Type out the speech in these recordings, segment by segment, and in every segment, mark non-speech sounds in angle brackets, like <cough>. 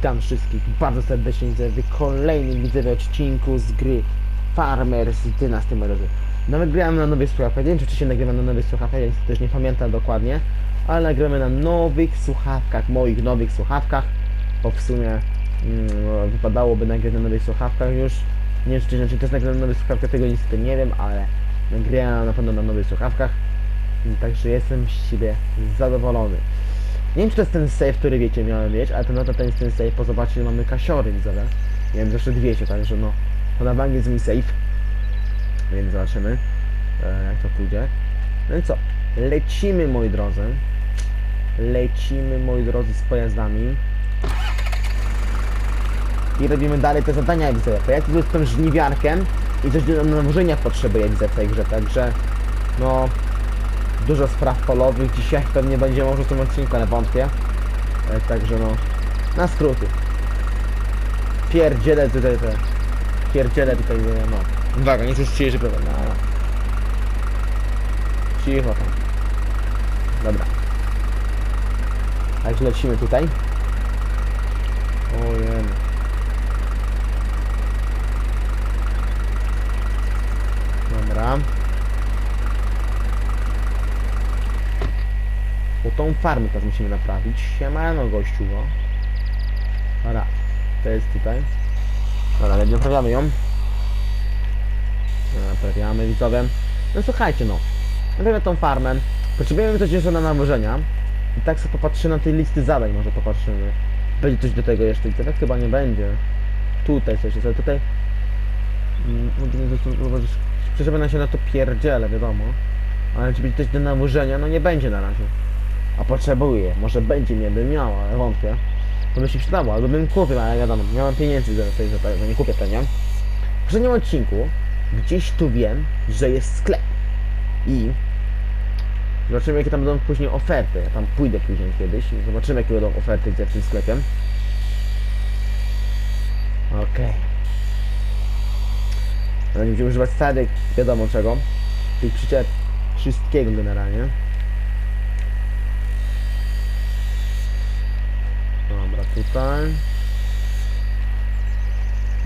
Witam wszystkich bardzo serdecznie w kolejnym widzowie odcinku z gry Farmers Dynasty Morozy. No nagrywamy na nowych słuchawkach, nie wiem czy wcześniej nagrywam na nowych słuchawkach, ja też nie pamiętam dokładnie, ale nagrywamy na nowych słuchawkach, moich nowych słuchawkach, bo w sumie mm, wypadałoby nagrać na nowych słuchawkach już. Nie wiem czy, czy to jest nagrane na nowych słuchawkach, tego niestety nie wiem, ale nagrałem na pewno na nowych słuchawkach, także jestem z siebie zadowolony. Nie wiem czy to jest ten save, który wiecie miałem mieć, ale to na to ten jest ten save, bo zobaczcie, mamy kasiory widzowie. Nie wiem, zresztą 200, także no. To na bank jest mój save. Więc zobaczymy, e, jak to pójdzie. No i co? Lecimy, moi drodzy. Lecimy, moi drodzy, z pojazdami. I robimy dalej te zadania, widzowie. Bo ja tu jestem żniwiarkiem i coś do nawożenia potrzebuję, widzę w tej grze, także... No, dużo spraw polowych. Dzisiaj pewnie będzie może w tym odcinku, ale wątpię. E, także no, na skróty. Pierdzielę tutaj te. Pierdzielę tutaj, no. Uwaga, nie słyszycie, że powiem. No, no. Cicho tam. Dobra. Także lecimy tutaj. Ojej. Dobra. Farmę teraz musimy naprawić. Siemano gościu, no. Dobra, to jest tutaj. Dobra, ale naprawiamy ją. Naprawiamy widzowie. No słuchajcie no. Naprawiamy tą farmę. Potrzebujemy coś jeszcze na nawożenia. I tak sobie popatrzymy na tej listy zadań, może popatrzymy. Będzie coś do tego jeszcze. I tak chyba nie będzie. Tutaj coś jest, ale tutaj... Mm, Przeszedłem się na to pierdziele, wiadomo. Ale czy będzie coś do nawożenia? No nie będzie na razie a potrzebuję, może będzie mnie, bym miał, ale wątpię. To by się przydało, albo bym kupił, ale wiadomo, nie mam pieniędzy tego, że nie kupię pewnie. W poprzednim odcinku gdzieś tu wiem, że jest sklep i zobaczymy jakie tam będą później oferty. Ja tam pójdę później kiedyś i zobaczymy jakie będą oferty w tym sklepie. Okej. Okay. Będziemy używać starych, wiadomo czego, tych przyczep, wszystkiego generalnie. Dobra, tutaj.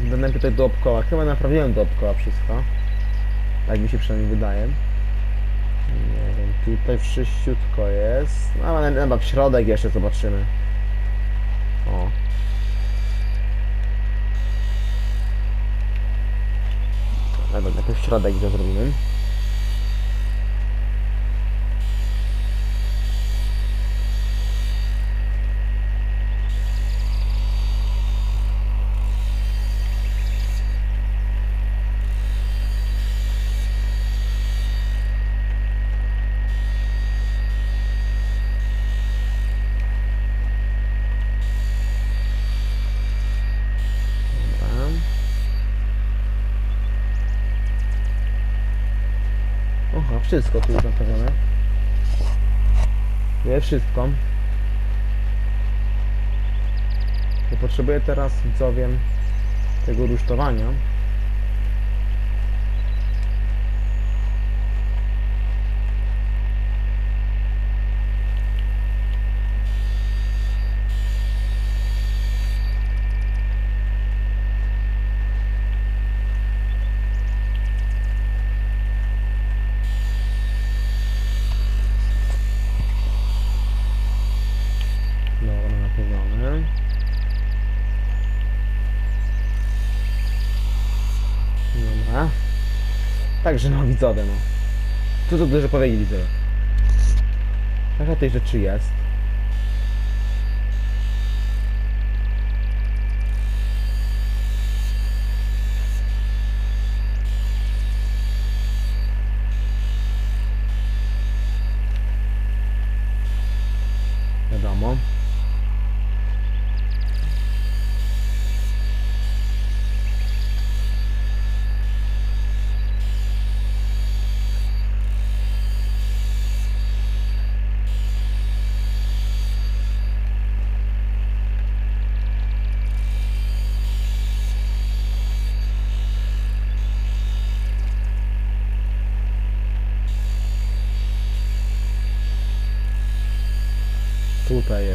Będę tutaj dookoła. Chyba naprawiłem dookoła wszystko. Tak mi się przynajmniej wydaje. Nie wiem, tutaj wszyściutko jest. No ale chyba w środek jeszcze zobaczymy. O. Dobra, najpierw środek gdzie zrobimy. Oha, wszystko tu jest naprawione. Nie wszystko. To potrzebuję teraz widzowie tego rusztowania. Dobra, naprawione. Dobra. Także no widzowie no. Co tu dużo powiedzieć widzowie. Trochę tej rzeczy jest.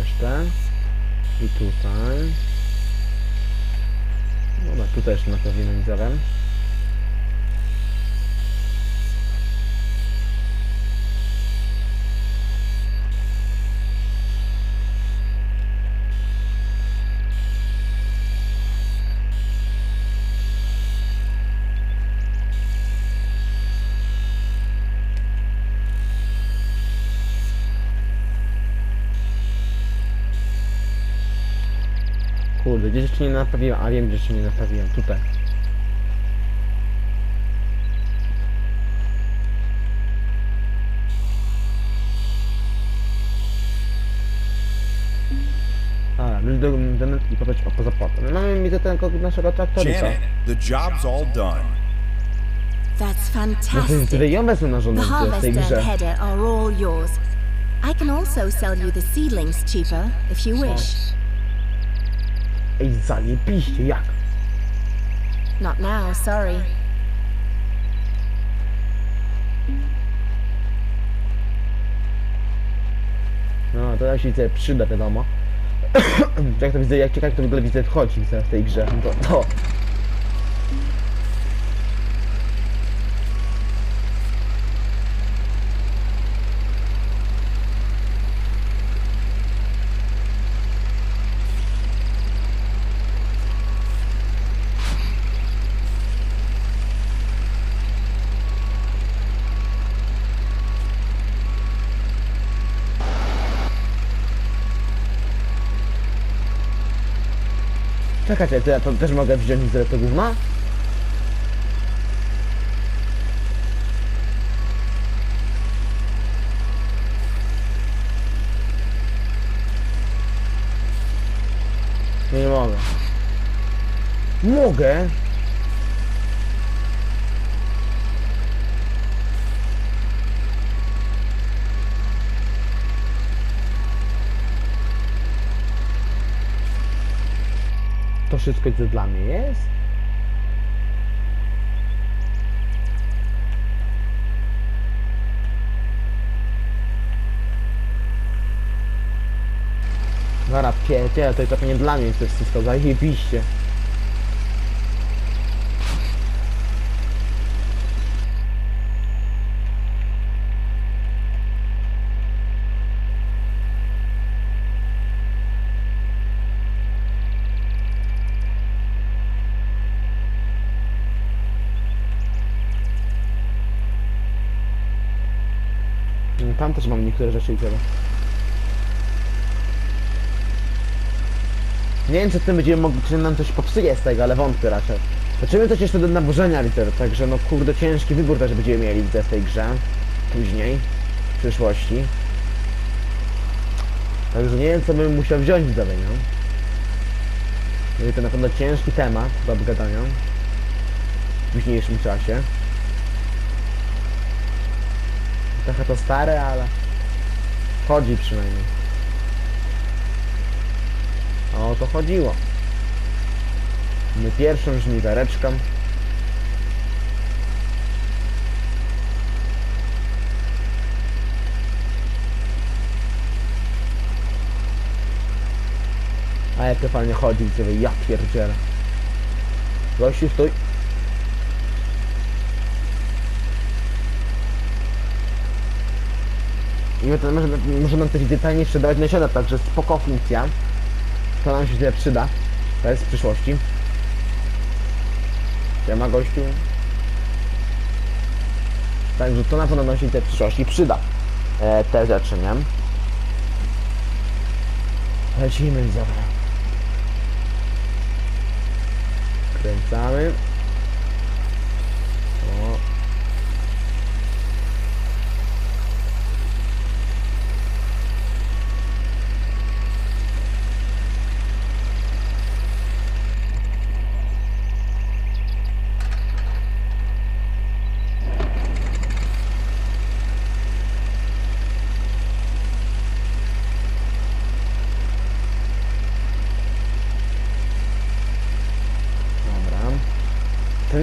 jeszcze. I tutaj. Dobra, tutaj jeszcze na pewno wzorem. Kurde, gdzieś jeszcze nie naprawiłem, a wiem gdzie jeszcze nie naprawiłem, tutaj. A, ludzie do i popatrz o poza płatą. No mamy mi tego naszego traktorika. Janet, the job's all done. That's to fantastic. tyle ją wezmę na The w tej harvester grze. and header are all yours. I can also sell you the seedlings cheaper if you wish. Ej, zajebiście, jak? Not now, sorry. No, to jak się widzę przyda, wiadomo. <clears throat> jak to widzę, jak ciekawe jak to w ogóle widzę wchodzi w tej grze. No To, to. Czekajcie, to ja też mogę wziąć widzę to gówno? Nie, nie mogę. Mogę? To wszystko co dla mnie jest? Zara piecie, to to pewnie dla mnie jest wszystko, zajebiście. Mm, Tam też mam niektóre rzeczy i tyle. Nie wiem, czy tym będziemy mogli, czy nam coś popsuje z tego, ale wątpię raczej. Zobaczymy coś jeszcze do nawożenia liter, także no kurde, ciężki wybór też będziemy mieli widzę w tej grze. Później, w przyszłości. Także nie wiem, co bym musiał wziąć widzowie, nie? Będzie to na pewno ciężki temat do obgadania. W późniejszym czasie. Trochę to stare, ale chodzi przynajmniej. O to chodziło. My pierwszą żniwiareczką. A jak to fajnie chodzi, widzowie, ja pierdzielę. Gościu, stój. To może, może nam też detálnie sprzedawać nasiona, także spoko funkcja. To nam się źle przyda. To jest w przyszłości. ma gościu. Także to na pewno nam się w przyszłości przyda. E, te rzeczy, nie? Lecimy, widzowie. Kręcamy.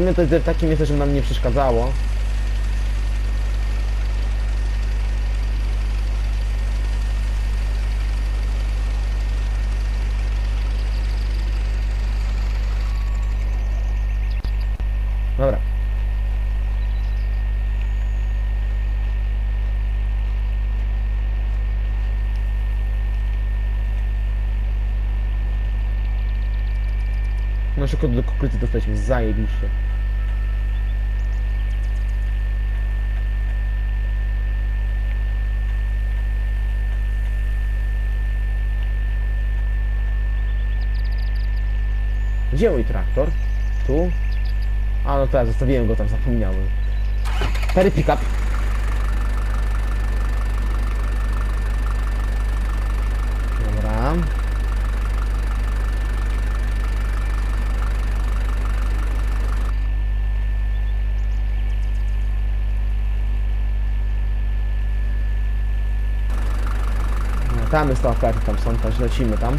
Inne to jest takim jest, że nam nie przeszkadzało. Dobra. Na szybko do kukurycy dostaliśmy, zajebiście. Gdzie mój traktor? Tu? A no tak, zostawiłem go tam, zapomniałem. Perry pickup. Dobra. No, tam jest ta oferta, tam są, też lecimy tam.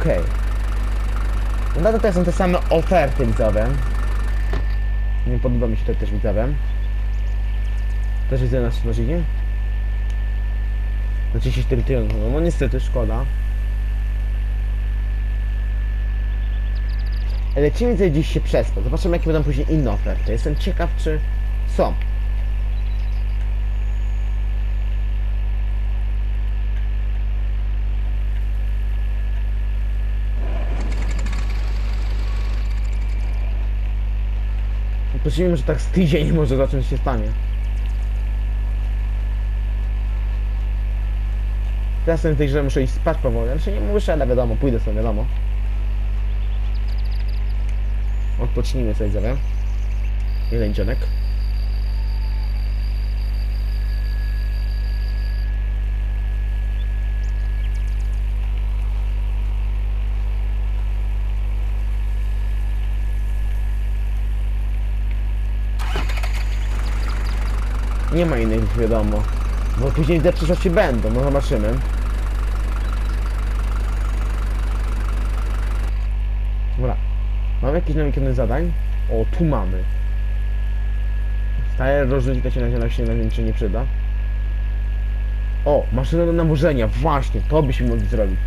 Okej. No to tutaj są te same oferty widzowie. Nie podoba mi się to też widzowie. Też widzę na mnożinie. Na 34 tysiące. No, no niestety, szkoda. Lecimy sobie dziś się przespać. Zobaczymy jakie będą później inne oferty. Jestem ciekaw czy są. Prosimy, że tak z tydzień <laughs> może zacząć się stanie. Teraz jestem tej grze muszę iść spać powoli. Znaczy nie muszę, ale wiadomo, pójdę sobie, wiadomo. Odpocznijmy sobie, zawiem. Jeden dzionek. Nie ma innych, wiadomo. Bo później te przyszłości będą, no zobaczymy. Dobra. Mamy jakiś nowy kierunek zadań? O, tu mamy. Staje rozrzucić się na zielonych się na wiem, czy nie przyda. O, maszyna do namorzenia, właśnie, to byśmy mogli zrobić.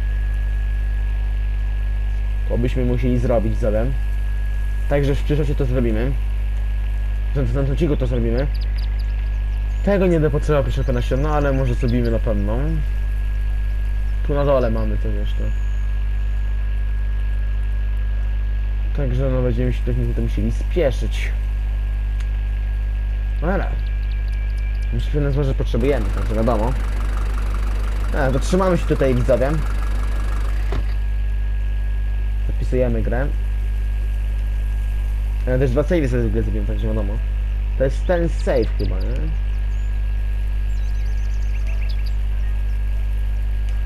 To byśmy musieli zrobić, zadem. Także w przyszłości to zrobimy. W odcinku to zrobimy. Tego nie potrzeba proszę pana się, no ale może zrobimy na pewno. Tu na dole mamy to jeszcze. Także no będziemy się technicznie to musieli spieszyć. No ale. Myślę, że potrzebujemy, także wiadomo. A, to trzymamy się tutaj widzowie. Zapisujemy grę. Ja też dwa savey sobie zrobiłem, także wiadomo. To jest ten save chyba, nie?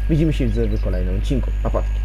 Widzimy się w kolejnym odcinku. Papatki.